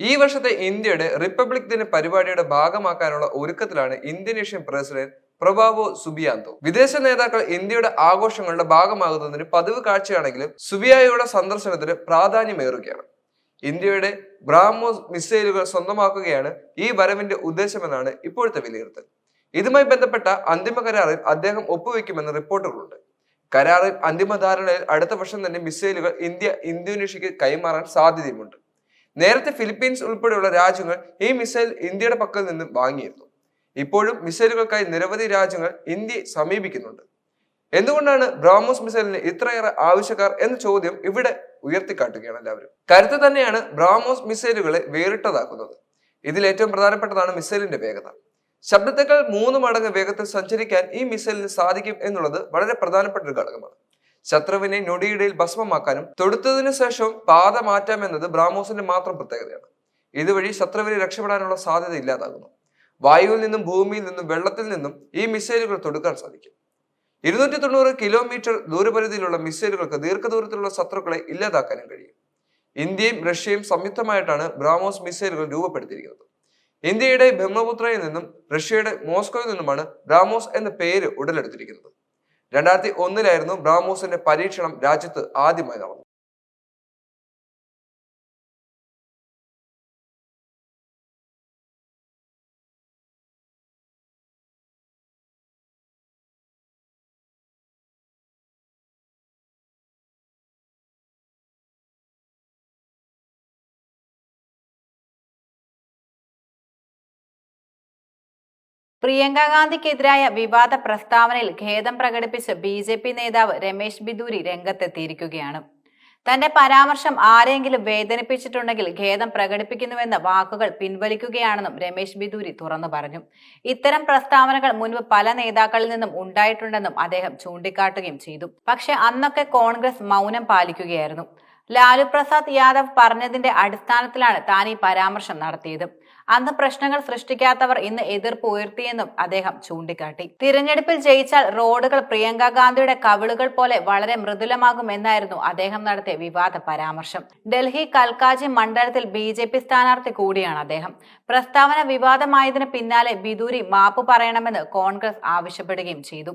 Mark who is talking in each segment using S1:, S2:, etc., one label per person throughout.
S1: ഈ വർഷത്തെ ഇന്ത്യയുടെ റിപ്പബ്ലിക് ദിന പരിപാടിയുടെ ഭാഗമാക്കാനുള്ള ഒരുക്കത്തിലാണ് ഇന്തോനേഷ്യൻ പ്രസിഡന്റ് പ്രഭാവോ സുബിയാന്തോ. വിദേശ നേതാക്കൾ ഇന്ത്യയുടെ ആഘോഷങ്ങളുടെ ഭാഗമാകുന്നതിന് പതിവ് കാഴ്ചയാണെങ്കിലും സുബിയായോയുടെ സന്ദർശനത്തിന് പ്രാധാന്യമേറുകയാണ്. ഇന്ത്യയുടെ ബ്രാഹ്മോസ് മിസൈലുകൾ സ്വന്തമാക്കുകയാണ് ഈ വരവിന്റെ ഉദ്ദേശമെന്നാണ് ഇപ്പോഴത്തെ വിലയിരുത്തൽ. ഇതുമായി ബന്ധപ്പെട്ട അന്തിമ കരാറിൽ അദ്ദേഹം ഒപ്പുവെക്കുമെന്ന് റിപ്പോർട്ടുകളുണ്ട്. കരാറിൽ അന്തിമ ധാരണയിൽ അടുത്ത വർഷം തന്നെ മിസൈലുകൾ ഇന്ത്യ ഇന്തോനേഷ്യക്ക് കൈമാറാൻ സാധ്യതയുമുണ്ട്. നേരത്തെ ഫിലിപ്പീൻസ് ഉൾപ്പെടെയുള്ള രാജ്യങ്ങൾ ഈ മിസൈൽ ഇന്ത്യയുടെ പക്കൽ നിന്ന് വാങ്ങിയിരുന്നു. ഇപ്പോഴും മിസൈലുകൾക്കായി നിരവധി രാജ്യങ്ങൾ ഇന്ത്യയെ സമീപിക്കുന്നുണ്ട്. എന്തുകൊണ്ടാണ് ബ്രാഹ്മോസ് മിസൈലിന് ഇത്രയേറെ ആവശ്യക്കാർ എന്ന ചോദ്യം ഇവിടെ ഉയർത്തിക്കാട്ടുകയാണ് എല്ലാവരും. കരുത്ത് തന്നെയാണ് ബ്രാഹ്മോസ് മിസൈലുകളെ വേറിട്ടതാക്കുന്നത്. ഇതിൽ ഏറ്റവും പ്രധാനപ്പെട്ടതാണ് മിസൈലിന്റെ വേഗത. ശബ്ദത്തേക്കാൾ മൂന്ന് മടങ്ങ് വേഗത്തിൽ സഞ്ചരിക്കാൻ ഈ മിസൈലിന് സാധിക്കും എന്നുള്ളത് വളരെ പ്രധാനപ്പെട്ട ഒരു ഘടകമാണ്. ശത്രുവിനെ നൊടിയിടയിൽ ഭസ്മമാക്കാനും തൊടുത്തതിനു ശേഷം പാത മാറ്റാമെന്നത് ബ്രാഹ്മോസിന്റെ മാത്രം പ്രത്യേകതയാണ്. ഇതുവഴി ശത്രുവിനെ രക്ഷപ്പെടാനുള്ള സാധ്യത ഇല്ലാതാകുന്നു. വായുവിൽ നിന്നും ഭൂമിയിൽ നിന്നും വെള്ളത്തിൽ നിന്നും ഈ മിസൈലുകൾ തൊടുക്കാൻ സാധിക്കും. ഇരുന്നൂറ്റി തൊണ്ണൂറ് കിലോമീറ്റർ ദൂരപരിധിയിലുള്ള മിസൈലുകൾക്ക് ദീർഘദൂരത്തിലുള്ള ശത്രുക്കളെ ഇല്ലാതാക്കാനും കഴിയും. ഇന്ത്യയും റഷ്യയും സംയുക്തമായിട്ടാണ് ബ്രാഹ്മോസ് മിസൈലുകൾ രൂപപ്പെടുത്തിയിരിക്കുന്നത്. ഇന്ത്യയുടെ ബ്രഹ്മപുത്രയിൽ നിന്നും റഷ്യയുടെ മോസ്കോയിൽ നിന്നുമാണ് ബ്രാഹ്മോസ് എന്ന പേര് ഉടലെടുത്തിരിക്കുന്നത്. രണ്ടായിരത്തി ഒന്നിലായിരുന്നു ബ്രാഹ്മോസിന്റെ പരീക്ഷണം രാജ്യത്ത് ആദ്യമായി നടന്നത്
S2: പ്രിയങ്ക ഗാന്ധിക്കെതിരായ വിവാദ പ്രസ്താവനയിൽ ഖേദം പ്രകടിപ്പിച്ച് ബി ജെ പി നേതാവ് രമേശ് ബിദൂരി രംഗത്തെത്തിയിരിക്കുകയാണ്. തന്റെ പരാമർശം ആരെങ്കിലും വേദനിപ്പിച്ചിട്ടുണ്ടെങ്കിൽ ഖേദം പ്രകടിപ്പിക്കുന്നുവെന്ന വാക്കുകൾ പിൻവലിക്കുകയാണെന്നും രമേശ് ബിദൂരി തുറന്നു പറഞ്ഞു. ഇത്തരം പ്രസ്താവനകൾ മുൻപ് പല നേതാക്കളിൽ നിന്നും ഉണ്ടായിട്ടുണ്ടെന്നും അദ്ദേഹം ചൂണ്ടിക്കാട്ടുകയും ചെയ്തു. പക്ഷെ അന്നൊക്കെ കോൺഗ്രസ് മൗനം പാലിക്കുകയായിരുന്നു. ലാലു പ്രസാദ് യാദവ് പറഞ്ഞതിന്റെ അടിസ്ഥാനത്തിലാണ് താൻ ഈ പരാമർശം നടത്തിയത്. അന്ന് പ്രശ്നങ്ങൾ സൃഷ്ടിക്കാത്തവർ ഇന്ന് എതിർപ്പ് ഉയർത്തിയെന്നും അദ്ദേഹം ചൂണ്ടിക്കാട്ടി. തിരഞ്ഞെടുപ്പിൽ ജയിച്ചാൽ റോഡുകൾ പ്രിയങ്ക ഗാന്ധിയുടെ കവിളുകൾ പോലെ വളരെ മൃദുലമാകും എന്നായിരുന്നു അദ്ദേഹം നടത്തിയ വിവാദ പരാമർശം. ഡൽഹി കൽക്കാജി മണ്ഡലത്തിൽ ബി ജെ പി സ്ഥാനാർത്ഥി കൂടിയാണ് അദ്ദേഹം. പ്രസ്താവന വിവാദമായതിന് പിന്നാലെ ബിദൂരി മാപ്പ് പറയണമെന്ന് കോൺഗ്രസ് ആവശ്യപ്പെടുകയും ചെയ്തു.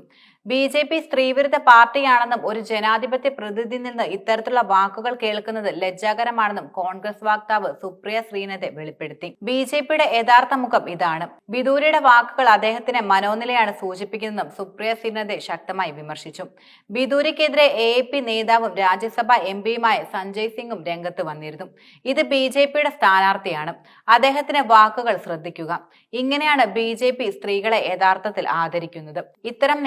S2: ബി ജെ പി സ്ത്രീവിരുദ്ധ പാർട്ടിയാണെന്നും ഒരു ജനാധിപത്യ പ്രതിനിധി നിന്ന് ഇത്തരത്തിലുള്ള വാക്കുകൾ കേൾക്കുന്നത് ലജ്ജാകരമാണെന്നും കോൺഗ്രസ് വക്താവ് സുപ്രിയ ശ്രീനഥെ വെളിപ്പെടുത്തി. ബി ജെ പിയുടെ യഥാർത്ഥ മുഖം ഇതാണ്. ബിദൂരിയുടെ വാക്കുകൾ അദ്ദേഹത്തിന്റെ മനോനിലയാണ് സൂചിപ്പിക്കുന്നതെന്നും സുപ്രിയ ശ്രീനഥെ ശക്തമായി വിമർശിച്ചു. ബിദൂരിക്കെതിരെ എ പി നേതാവും രാജ്യസഭാ എം പിയുമായ സഞ്ജയ് സിംഗും രംഗത്ത് വന്നിരുന്നു. ഇത് ബി ജെ പിയുടെ സ്ഥാനാർത്ഥിയാണ്. അദ്ദേഹത്തിന്റെ വാക്കുകൾ ശ്രദ്ധിക്കുക. ഇങ്ങനെയാണ് ബി ജെ പി സ്ത്രീകളെ യഥാർത്ഥത്തിൽ ആദരിക്കുന്നത്. ഇത്തരം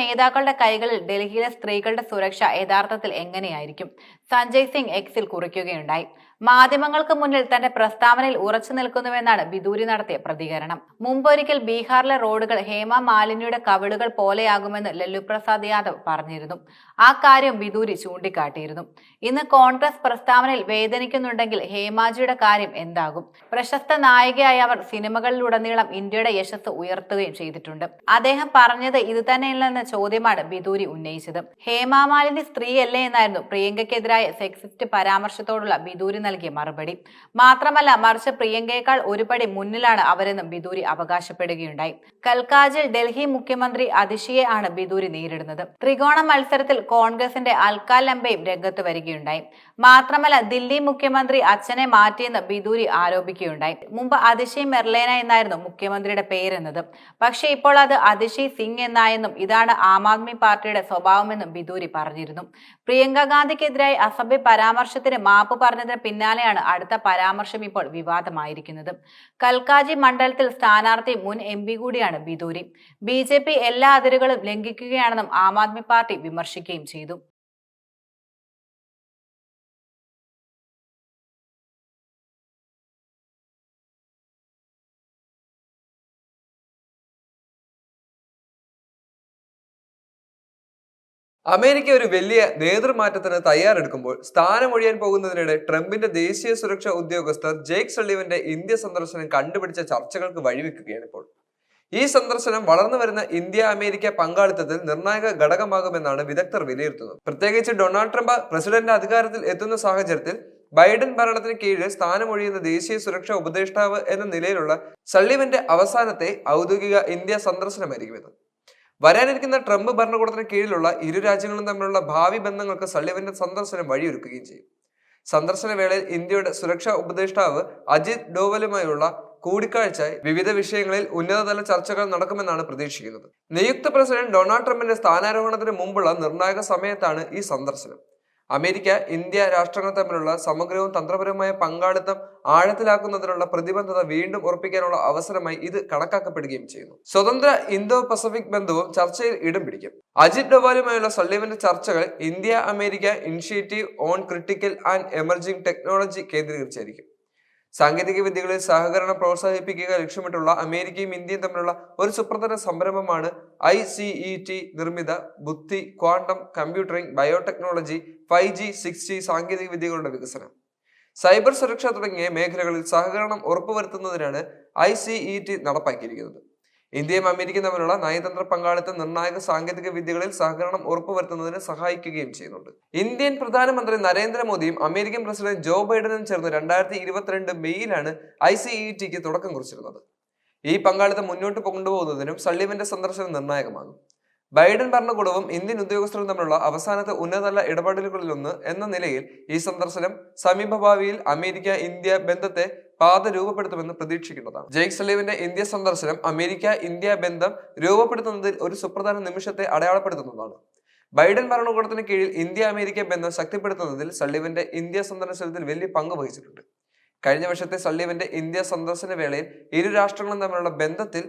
S2: നേതാക്കളുടെ കൈകളിൽ ഡൽഹിയിലെ സ്ത്രീകളുടെ സുരക്ഷ യഥാർത്ഥത്തിൽ എങ്ങനെയായിരിക്കും? സഞ്ജയ് സിംഗ് എക്സിൽ കുറിക്കുകയുണ്ടായി. മാധ്യമങ്ങൾക്ക് മുന്നിൽ തന്റെ പ്രസ്താവനയിൽ ഉറച്ചു നിൽക്കുന്നുവെന്നാണ് ബിദൂരി നടത്തിയ പ്രതികരണം. മുമ്പൊരിക്കൽ ബീഹാറിലെ റോഡുകൾ ഹേമ മാലിനിയുടെ കവിളുകൾ പോലെയാകുമെന്ന് ലല്ലു പ്രസാദ് യാദവ് പറഞ്ഞിരുന്നു. ആ കാര്യം ബിദൂരി ചൂണ്ടിക്കാട്ടിയിരുന്നു. ഇന്ന് കോൺഗ്രസ് പ്രസ്താവനയിൽ വേദനിക്കുന്നുണ്ടെങ്കിൽ ഹേമാജിയുടെ കാര്യം എന്താകും? പ്രശസ്ത നായികയായ അവർ സിനിമകളിലുടനീളം ഇന്ത്യയുടെ യശസ് ഉയർത്തുകയും ചെയ്തിട്ടുണ്ട്. അദ്ദേഹം പറഞ്ഞത് ഇത് തന്നെയല്ലെന്ന ചോദ്യമാണ് ബിദൂരി ഉന്നയിച്ചത്. ഹേമാമാലിനി സ്ത്രീയല്ലേ എന്നായിരുന്നു പ്രിയങ്കയ്ക്കെതിരായ സെക്സിസ്റ്റ് പരാമർശത്തോടുള്ള ബിദൂരി നൽകിയ മറുപടി. മാത്രമല്ല മറിച്ച് പ്രിയങ്കയേക്കാൾ ഒരുപടി മുന്നിലാണ് അവരെന്നും ബിദൂരി അവകാശപ്പെടുകയുണ്ടായി. കൽക്കാജിൽ ഡൽഹി മുഖ്യമന്ത്രി അതിഷിയെ ആണ് ബിദൂരി നേരിടുന്നത്. ത്രികോണ മത്സരത്തിൽ കോൺഗ്രസിന്റെ അൽക്കാൽ ലംബയും രംഗത്ത് വരികയുണ്ടായി. മാത്രമല്ല ദില്ലി മുഖ്യമന്ത്രി അച്ഛനെ മാറ്റിയെന്ന് ബിദൂരി ആരോപിക്കുകയുണ്ടായി. മുമ്പ് അതിഷി മെർലേന എന്നായിരുന്നു മുഖ്യമന്ത്രിയുടെ പേരെന്നത്. പക്ഷേ ഇപ്പോൾ അത് അതിഷി സിംഗ് എന്നായെന്നും ഇതാണ് ആം ആദ്മി പാർട്ടിയുടെ സ്വഭാവമെന്നും ബിദൂരി പറഞ്ഞിരുന്നു. പ്രിയങ്ക ഗാന്ധിക്കെതിരായി അസഭ്യ പരാമർശത്തിന് മാപ്പ് പറഞ്ഞതിന് പിന്നാലെയാണ് അടുത്ത പരാമർശം ഇപ്പോൾ വിവാദമായിരിക്കുന്നത്. കൽക്കാജി മണ്ഡലത്തിൽ സ്ഥാനാർത്ഥി മുൻ എം പി കൂടിയാണ് ബിദൂരി ബി എല്ലാ അതിരുകളും ലംഘിക്കുകയാണെന്നും ആം ആദ്മി പാർട്ടി വിമർശിക്കുകയും ചെയ്തു.
S1: അമേരിക്ക ഒരു വലിയ നേതൃമാറ്റത്തിന് തയ്യാറെടുക്കുമ്പോൾ സ്ഥാനമൊഴിയാൻ പോകുന്നതിനിടെ ട്രംപിന്റെ ദേശീയ സുരക്ഷാ ഉദ്യോഗസ്ഥർ ജേക്ക് സള്ളിവന്റെ ഇന്ത്യ സന്ദർശനം കണ്ടുപിടിച്ച ചർച്ചകൾക്ക് വഴിവെക്കുകയാണ് ഇപ്പോൾ. ഈ സന്ദർശനം വളർന്നു വരുന്ന ഇന്ത്യ അമേരിക്ക പങ്കാളിത്തത്തിൽ നിർണായക ഘടകമാകുമെന്നാണ് വിദഗ്ധർ വിലയിരുത്തുന്നത്. പ്രത്യേകിച്ച് ഡൊണാൾഡ് ട്രംപ് പ്രസിഡന്റ് അധികാരത്തിൽ എത്തുന്ന സാഹചര്യത്തിൽ ബൈഡൻ ഭരണത്തിന് കീഴിൽ സ്ഥാനമൊഴിയുന്ന ദേശീയ സുരക്ഷാ ഉപദേഷ്ടാവ് എന്ന നിലയിലുള്ള സള്ളിവന്റെ അവസാനത്തെ ഔദ്യോഗിക ഇന്ത്യ സന്ദർശനമായിരിക്കും ഇത്. വരാനിരിക്കുന്ന ട്രംപ് ഭരണകൂടത്തിന് കീഴിലുള്ള ഇരു രാജ്യങ്ങളും തമ്മിലുള്ള ഭാവി ബന്ധങ്ങൾക്ക് സള്ളിവന്റെ സന്ദർശനം വഴിയൊരുക്കുകയും ചെയ്യും. സന്ദർശന വേളയിൽ ഇന്ത്യയുടെ സുരക്ഷാ ഉപദേഷ്ടാവ് അജിത് ഡോവലുമായുള്ള കൂടിക്കാഴ്ച വിവിധ വിഷയങ്ങളിൽ ഉന്നതതല ചർച്ചകൾ നടക്കുമെന്നാണ് പ്രതീക്ഷിക്കുന്നത്. നിയുക്ത പ്രസിഡന്റ് ഡൊണാൾഡ് ട്രംപിന്റെ സ്ഥാനാരോഹണത്തിന് മുമ്പുള്ള നിർണായക സമയത്താണ് ഈ സന്ദർശനം. അമേരിക്ക ഇന്ത്യ രാഷ്ട്രങ്ങൾ തമ്മിലുള്ള സമഗ്രവും തന്ത്രപരവുമായ പങ്കാളിത്തം ആഴത്തിലാക്കുന്നതിനുള്ള പ്രതിബദ്ധത വീണ്ടും ഉറപ്പിക്കാനുള്ള അവസരമായി ഇത് കണക്കാക്കപ്പെടുകയും ചെയ്യുന്നു. സ്വതന്ത്ര ഇന്തോ പസഫിക് ബന്ധവും ചർച്ചയിൽ ഇടം പിടിക്കും. അജിത് ഡോവാലുമായുള്ള സള്ളിവന്റെ ചർച്ചകൾ India America initiative on critical and emerging technology കേന്ദ്രീകരിച്ചായിരിക്കും. സാങ്കേതിക വിദ്യകളിൽ സഹകരണം പ്രോത്സാഹിപ്പിക്കുക ലക്ഷ്യമിട്ടുള്ള അമേരിക്കയും ഇന്ത്യയും തമ്മിലുള്ള ഒരു സുപ്രധാന സംരംഭമാണ് ഐ സി ടി നിർമ്മിത ബുദ്ധി quantum computering biotechnology five G six G സാങ്കേതിക വിദ്യകളുടെ വികസനം. സൈബർ സുരക്ഷ തുടങ്ങിയ മേഖലകളിൽ സഹകരണം ഉറപ്പുവരുത്തുന്നതിനാണ് ഐ സി ടി നടപ്പാക്കിയിരിക്കുന്നത്. ഇന്ത്യയും അമേരിക്കയും തമ്മിലുള്ള നയതന്ത്ര പങ്കാളിത്തം നിർണായക സാങ്കേതിക വിദ്യകളിൽ സഹകരണം ഉറപ്പുവരുത്തുന്നതിന് സഹായിക്കുകയും ചെയ്യുന്നുണ്ട്. ഇന്ത്യൻ പ്രധാനമന്ത്രി നരേന്ദ്രമോദിയും അമേരിക്കൻ പ്രസിഡന്റ് ജോ ബൈഡനും ചേർന്ന് രണ്ടായിരത്തി ഇരുപത്തിരണ്ട് മെയ്യിലാണ് ഐ സി ഇ ടിക്ക് തുടക്കം കുറിച്ചിരുന്നത്. ഈ പങ്കാളിത്തം മുന്നോട്ട് കൊണ്ടുപോകുന്നതിനും സള്ളിവന്റെ സന്ദർശനം നിർണായകമാകും. ബൈഡൻ ഭരണകൂടവും ഇന്ത്യൻ ഉദ്യോഗസ്ഥരും തമ്മിലുള്ള അവസാനത്തെ ഉന്നതതല ഇടപെടലുകളിലൊന്ന് എന്ന നിലയിൽ ഈ സന്ദർശനം സമീപഭാവിയിൽ അമേരിക്ക ഇന്ത്യ ബന്ധത്തെ പാത രൂപപ്പെടുത്തുമെന്ന് പ്രതീക്ഷിക്കുന്നതാണ്. ജെയ്ക് സലീവിന്റെ ഇന്ത്യ സന്ദർശനം അമേരിക്ക ഇന്ത്യ ബന്ധം രൂപപ്പെടുത്തുന്നതിൽ ഒരു സുപ്രധാന നിമിഷത്തെ അടയാളപ്പെടുത്തുന്നതാണ്. ബൈഡൻ ഭരണകൂടത്തിന് കീഴിൽ ഇന്ത്യ അമേരിക്ക ബന്ധം ശക്തിപ്പെടുത്തുന്നതിൽ സള്ളിവന്റെ ഇന്ത്യ സന്ദർശനത്തിൽ വലിയ പങ്ക് വഹിച്ചിട്ടുണ്ട്. കഴിഞ്ഞ വർഷത്തെ സള്ളിവന്റെ ഇന്ത്യ സന്ദർശന വേളയിൽ ഇരു രാഷ്ട്രങ്ങളും തമ്മിലുള്ള ബന്ധത്തിൽ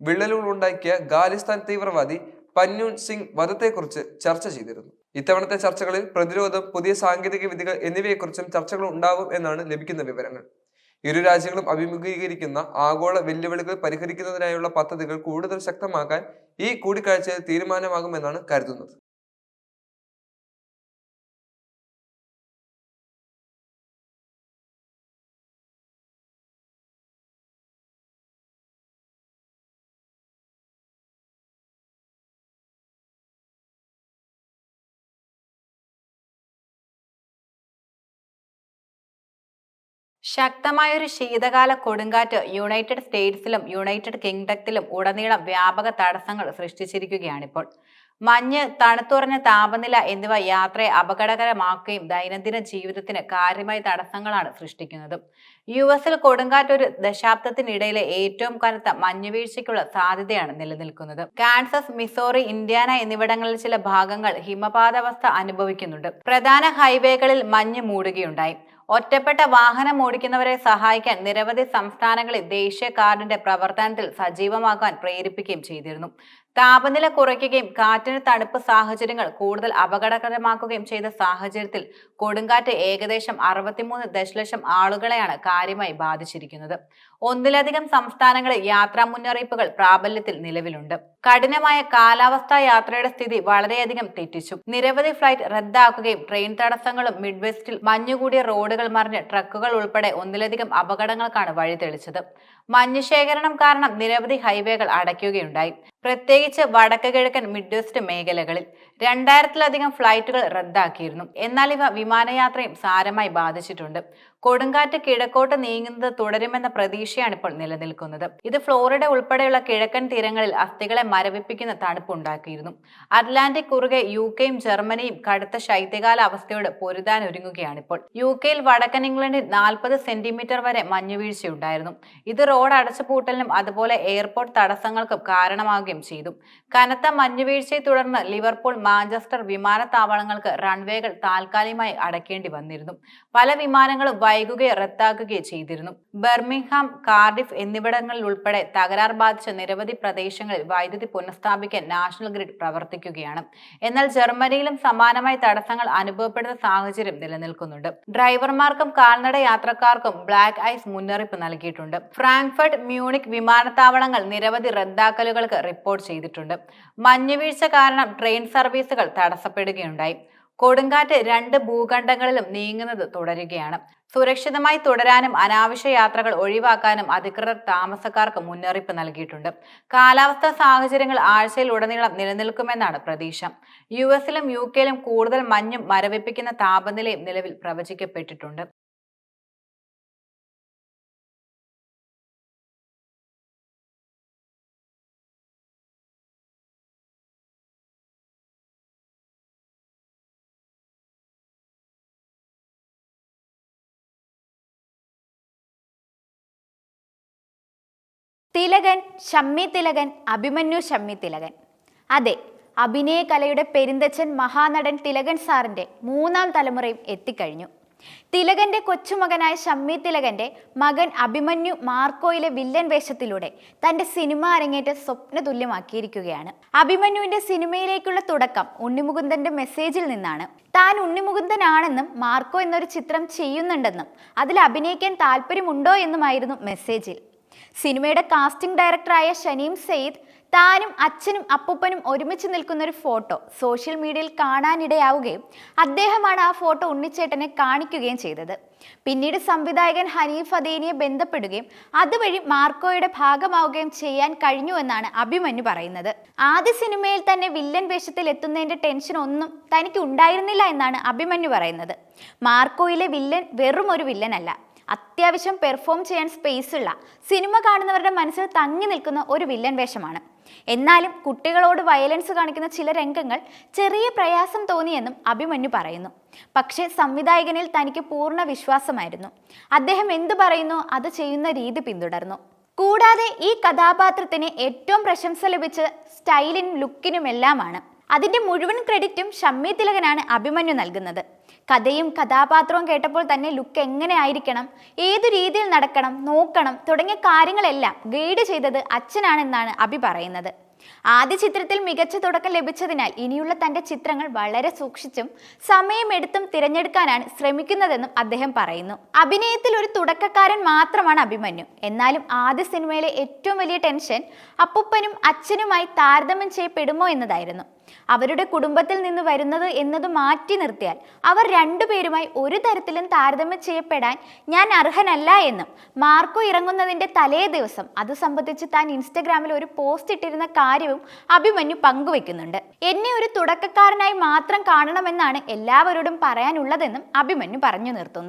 S1: വിള്ളലുകൾ ഉണ്ടാക്കിയ ഖാലിസ്ഥാൻ തീവ്രവാദി പന്നൂൻ സിംഗ് വധത്തെക്കുറിച്ച് ചർച്ച ചെയ്തിരുന്നു. ഇത്തവണത്തെ ചർച്ചകളിൽ പ്രതിരോധം പുതിയ സാങ്കേതിക വിദ്യകൾ എന്നിവയെക്കുറിച്ചും ചർച്ചകൾ ഉണ്ടാകും എന്നാണ് ലഭിക്കുന്ന വിവരങ്ങൾ. ഇരു രാജ്യങ്ങളും അഭിമുഖീകരിക്കുന്ന ആഗോള വെല്ലുവിളികൾ പരിഹരിക്കുന്നതിനായുള്ള പദ്ധതികൾ കൂടുതൽ ശക്തമാക്കാൻ ഈ കൂടിക്കാഴ്ചയിൽ തീരുമാനമാകുമെന്നാണ് കരുതുന്നത്.
S2: ശക്തമായൊരു ശീതകാല കൊടുങ്കാറ്റ് യുണൈറ്റഡ് സ്റ്റേറ്റ്സിലും യുണൈറ്റഡ് കിങ്ഡത്തിലും ഉടനീളം വ്യാപക തടസ്സങ്ങൾ സൃഷ്ടിച്ചിരിക്കുകയാണിപ്പോൾ. മഞ്ഞ് തണുത്തുറഞ്ഞ താപനില എന്നിവ യാത്രയെ അപകടകരമാക്കുകയും ദൈനംദിന ജീവിതത്തിന് കാര്യമായ തടസ്സങ്ങളാണ് സൃഷ്ടിക്കുന്നത്. യു എസിൽ കൊടുങ്കാറ്റ് ഒരു ദശാബ്ദത്തിനിടയിലെ ഏറ്റവും കനത്ത മഞ്ഞുവീഴ്ചയ്ക്കുള്ള സാധ്യതയാണ് നിലനിൽക്കുന്നത്. കാൻസസ് മിസോറി ഇന്ത്യാന എന്നിവിടങ്ങളിൽ ചില ഭാഗങ്ങൾ ഹിമപാതാവസ്ഥ അനുഭവിക്കുന്നുണ്ട്. പ്രധാന ഹൈവേകളിൽ മഞ്ഞ് മൂടുകയുണ്ടായി. ഒറ്റപ്പെട്ട വാഹനം ഓടിക്കുന്നവരെ സഹായിക്കാൻ നിരവധി സംസ്ഥാനങ്ങളിൽ ദേശീയ കാർഡിന്റെ പ്രവർത്തനത്തിൽ സജീവമാക്കാൻ പ്രേരിപ്പിക്കുകയും ചെയ്തിരുന്നു. താപനില കുറയ്ക്കുകയും കാറ്റിന് തണുപ്പ് സാഹചര്യങ്ങൾ കൂടുതൽ അപകടകരമാക്കുകയും ചെയ്ത സാഹചര്യത്തിൽ കൊടുങ്കാറ്റ് ഏകദേശം അറുപത്തിമൂന്ന് ദശലക്ഷം ആളുകളെയാണ് കാര്യമായി ബാധിച്ചിരിക്കുന്നത്. ഒന്നിലധികം സംസ്ഥാനങ്ങളിൽ യാത്രാ മുന്നറിയിപ്പുകൾ പ്രാബല്യത്തിൽ നിലവിലുണ്ട്. കഠിനമായ കാലാവസ്ഥാ യാത്രയുടെ സ്ഥിതി വളരെയധികം തെറ്റിച്ചു. നിരവധി ഫ്ലൈറ്റ് റദ്ദാക്കുകയും ട്രെയിൻ തടസ്സങ്ങളും മിഡ്വെസ്റ്റിൽ മഞ്ഞുകൂടിയ റോഡുകൾ മറിഞ്ഞ് ട്രക്കുകൾ ഉൾപ്പെടെ ഒന്നിലധികം അപകടങ്ങൾക്കാണ് വഴിതെളിച്ചത്. മഞ്ഞ് ശേഖരണം കാരണം നിരവധി ഹൈവേകൾ അടയ്ക്കുകയുണ്ടായി. പ്രത്യേകിച്ച് വടക്ക് കിഴക്കൻ മിഡ്വെസ്റ്റ് മേഖലകളിൽ രണ്ടായിരത്തിലധികം ഫ്ലൈറ്റുകൾ റദ്ദാക്കിയിരുന്നു. എന്നാൽ ഇവ വിമാനയാത്രയും സാരമായി ബാധിച്ചിട്ടുണ്ട്. കൊടുങ്കാറ്റ് കിഴക്കോട്ട് നീങ്ങുന്നത് തുടരുമെന്ന പ്രതീക്ഷയാണ് ഇപ്പോൾ നിലനിൽക്കുന്നത്. ഇത് ഫ്ലോറിഡ ഉൾപ്പെടെയുള്ള കിഴക്കൻ തീരങ്ങളിൽ അസ്ഥികളെ മരവിപ്പിക്കുന്ന തണുപ്പുണ്ടാക്കിയിരുന്നു. അറ്റ്ലാന്റിക് കുറുകെ യു കെയും ജർമ്മനിയും കടുത്ത ശൈത്യകാല അവസ്ഥയോട് പൊരുതാനൊരുങ്ങുകയാണിപ്പോൾ. യു കെയിൽ വടക്കൻ ഇംഗ്ലണ്ടിൽ നാൽപ്പത് സെന്റിമീറ്റർ വരെ മഞ്ഞുവീഴ്ചയുണ്ടായിരുന്നു. ഇത് റോഡ് അടച്ചുപൂട്ടലിനും അതുപോലെ എയർപോർട്ട് തടസ്സങ്ങൾക്കും കാരണമാവുകയും ചെയ്തു. കനത്ത മഞ്ഞുവീഴ്ചയെ തുടർന്ന് ലിവർപൂൾ മാഞ്ചസ്റ്റർ വിമാനത്താവളങ്ങൾക്ക് റൺവേകൾ താൽക്കാലികമായി അടയ്ക്കേണ്ടി വന്നിരുന്നു. പല വിമാനങ്ങളും വൈകുകയോ റദ്ദാക്കുകയോ ചെയ്തിരുന്നു. ബർമിംഗ്ഹാം കാർഡിഫ് എന്നിവിടങ്ങളിൽ ഉൾപ്പെടെ തകരാർ ബാധിച്ച നിരവധി പ്രദേശങ്ങളിൽ വൈദ്യുതി പുനഃസ്ഥാപിക്കാൻ നാഷണൽ ഗ്രിഡ് പ്രവർത്തിക്കുകയാണ്. എന്നാൽ ജർമ്മനിയിലും സമാനമായ തടസ്സങ്ങൾ അനുഭവപ്പെടുന്ന സാഹചര്യം നിലനിൽക്കുന്നുണ്ട്. ഡ്രൈവർമാർക്കും കാൽനട യാത്രക്കാർക്കും ബ്ലാക്ക് ഐസ് മുന്നറിയിപ്പ് നൽകിയിട്ടുണ്ട്. ഫ്രാങ്ക്ഫർട്ട് മ്യൂണിക് വിമാനത്താവളങ്ങൾ നിരവധി റദ്ദാക്കലുകൾക്ക് റിപ്പോർട്ട് ചെയ്തിട്ടുണ്ട്. മഞ്ഞുവീഴ്ച കാരണം ട്രെയിൻ സർവീസുകൾ തടസ്സപ്പെടുകയുണ്ടായി. കൊടുങ്കാറ്റ് രണ്ട് ഭൂഖണ്ഡങ്ങളിലും നീങ്ങുന്നത് തുടരുകയാണ്. സുരക്ഷിതമായി തുടരാനും അനാവശ്യ യാത്രകൾ ഒഴിവാക്കാനും അധികൃതർ താമസക്കാർക്ക് മുന്നറിയിപ്പ് നൽകിയിട്ടുണ്ട്. കാലാവസ്ഥാ സാഹചര്യങ്ങൾ ആഴ്ചയിൽ ഉടനീളം നിലനിൽക്കുമെന്നാണ് പ്രതീക്ഷ. യു എസിലും യു കെയിലും കൂടുതൽ മഞ്ഞും മരവിപ്പിക്കുന്ന താപനിലയും നിലവിൽ പ്രവചിക്കപ്പെട്ടിട്ടുണ്ട്.
S3: തിലകൻ ഷമ്മി തിലകൻ അഭിമന്യു ഷമ്മി തിലകൻ. അതെ അഭിനയ കലയുടെ പെരിന്തച്ഛൻ മഹാനടൻ തിലകൻ സാറിന്റെ മൂന്നാം തലമുറയും എത്തിക്കഴിഞ്ഞു. തിലകന്റെ കൊച്ചുമകനായ ഷമ്മി തിലകന്റെ മകൻ അഭിമന്യു മാർക്കോയിലെ വില്ലൻ വേഷത്തിലൂടെ തന്റെ സിനിമ അരങ്ങേറ്റ സ്വപ്ന തുല്യമാക്കിയിരിക്കുകയാണ് അഭിമന്യുവിന്റെ സിനിമയിലേക്കുള്ള തുടക്കം ഉണ്ണിമുകുന്ദന്റെ മെസ്സേജിൽ നിന്നാണ്. താൻ ഉണ്ണിമുകുന്ദനാണെന്നും മാർക്കോ എന്നൊരു ചിത്രം ചെയ്യുന്നുണ്ടെന്നും അതിൽ അഭിനയിക്കാൻ താല്പര്യമുണ്ടോ എന്നുമായിരുന്നു മെസ്സേജിൽ. സിനിമയുടെ കാസ്റ്റിംഗ് ഡയറക്ടറായ ഷനീം സെയ്ദ് താനും അച്ഛനും അപ്പൂപ്പനും ഒരുമിച്ച് നിൽക്കുന്ന ഒരു ഫോട്ടോ സോഷ്യൽ മീഡിയയിൽ കാണാനിടയാവുകയും അദ്ദേഹമാണ് ആ ഫോട്ടോ ഉണ്ണിച്ചേട്ടനെ കാണിക്കുകയും ചെയ്തത്. പിന്നീട് സംവിധായകൻ ഹനീഫ് അദീനിയെ ബന്ധപ്പെടുകയും അതുവഴി മാർക്കോയുടെ ഭാഗമാവുകയും ചെയ്യാൻ കഴിഞ്ഞുവെന്നാണ് അഭിമന്യു പറയുന്നത്. ആദ്യ സിനിമയിൽ തന്നെ വില്ലൻ വേഷത്തിൽ എത്തുന്നതിന്റെ ടെൻഷൻ ഒന്നും തനിക്ക് ഉണ്ടായിരുന്നില്ല എന്നാണ് അഭിമന്യു പറയുന്നത്. മാർക്കോയിലെ വില്ലൻ വെറും ഒരു വില്ലനല്ല. അത്യാവശ്യം പെർഫോം ചെയ്യാൻ സ്പേസ് ഉള്ള സിനിമ കാണുന്നവരുടെ മനസ്സിൽ തങ്ങി നിൽക്കുന്ന ഒരു വില്ലൻ വേഷമാണ്. എന്നാലും കുട്ടികളോട് വയലൻസ് കാണിക്കുന്ന ചില രംഗങ്ങൾ ചെറിയ പ്രയാസം തോന്നിയെന്നും അഭിമന്യു പറയുന്നു. പക്ഷേ സംവിധായകനിൽ തനിക്ക് പൂർണ വിശ്വാസമായിരുന്നു. അദ്ദേഹം എന്തു പറയുന്നു അത് ചെയ്യുന്ന രീതി പിന്തുടർന്നു. കൂടാതെ ഈ കഥാപാത്രത്തിന് ഏറ്റവും പ്രശംസ ലഭിച്ച സ്റ്റൈലിനും ലുക്കിനുമെല്ലാമാണ്. അതിന്റെ മുഴുവൻ ക്രെഡിറ്റും ഷമ്മി തിലകനാണ് അഭിമന്യു നൽകുന്നത്. കഥയും കഥാപാത്രവും കേട്ടപ്പോൾ തന്നെ ലുക്ക് എങ്ങനെ ആയിരിക്കണം? ഏതു രീതിയിൽ നടക്കണം? നോക്കണം. തുടങ്ങിയ കാര്യങ്ങളെല്ലാം ഗൈഡ് ചെയ്തത് അച്ഛനാണെന്നാണ് അഭി പറയുന്നത്. ആദ്യ ചിത്രത്തിൽ മികച്ച തുടക്കം ലഭിച്ചതിനാൽ ഇനിയുള്ള തന്റെ ചിത്രങ്ങൾ വളരെ സൂക്ഷിച്ചും സമയമെടുത്തും തിരഞ്ഞെടുക്കാനാണ് ശ്രമിക്കുന്നതെന്നും അദ്ദേഹം പറയുന്നു. അഭിനയത്തിൽ ഒരു തുടക്കക്കാരൻ മാത്രമാണ് അഭിമന്യു. എന്നാലും ആദ്യ സിനിമയിലെ ഏറ്റവും വലിയ ടെൻഷൻ അപ്പൂപ്പനും അച്ഛനുമായി താരതമ്യം ചെയ്യപ്പെടുമോ എന്നതായിരുന്നു. അവരുടെ കുടുംബത്തിൽ നിന്ന് വരുന്നത് എന്നത് മാറ്റി നിർത്തിയാൽ അവർ രണ്ടുപേരുമായി ഒരു തരത്തിലും താരതമ്യം ചെയ്യപ്പെടാൻ ഞാൻ അർഹനല്ല എന്നും മാർക്കോ ഇറങ്ങുന്നതിന്റെ തലേ ദിവസം അത് സംബന്ധിച്ച് താൻ ഇൻസ്റ്റഗ്രാമിൽ ഒരു പോസ്റ്റ് ഇട്ടിരുന്ന കാര്യവും അഭിമന്യു പങ്കുവെക്കുന്നുണ്ട്. എന്നെ ഒരു തുടക്കക്കാരനായി മാത്രം കാണണമെന്നാണ് എല്ലാവരോടും പറയാനുള്ളതെന്നും അഭിമന്യു പറഞ്ഞു നിർത്തുന്നു.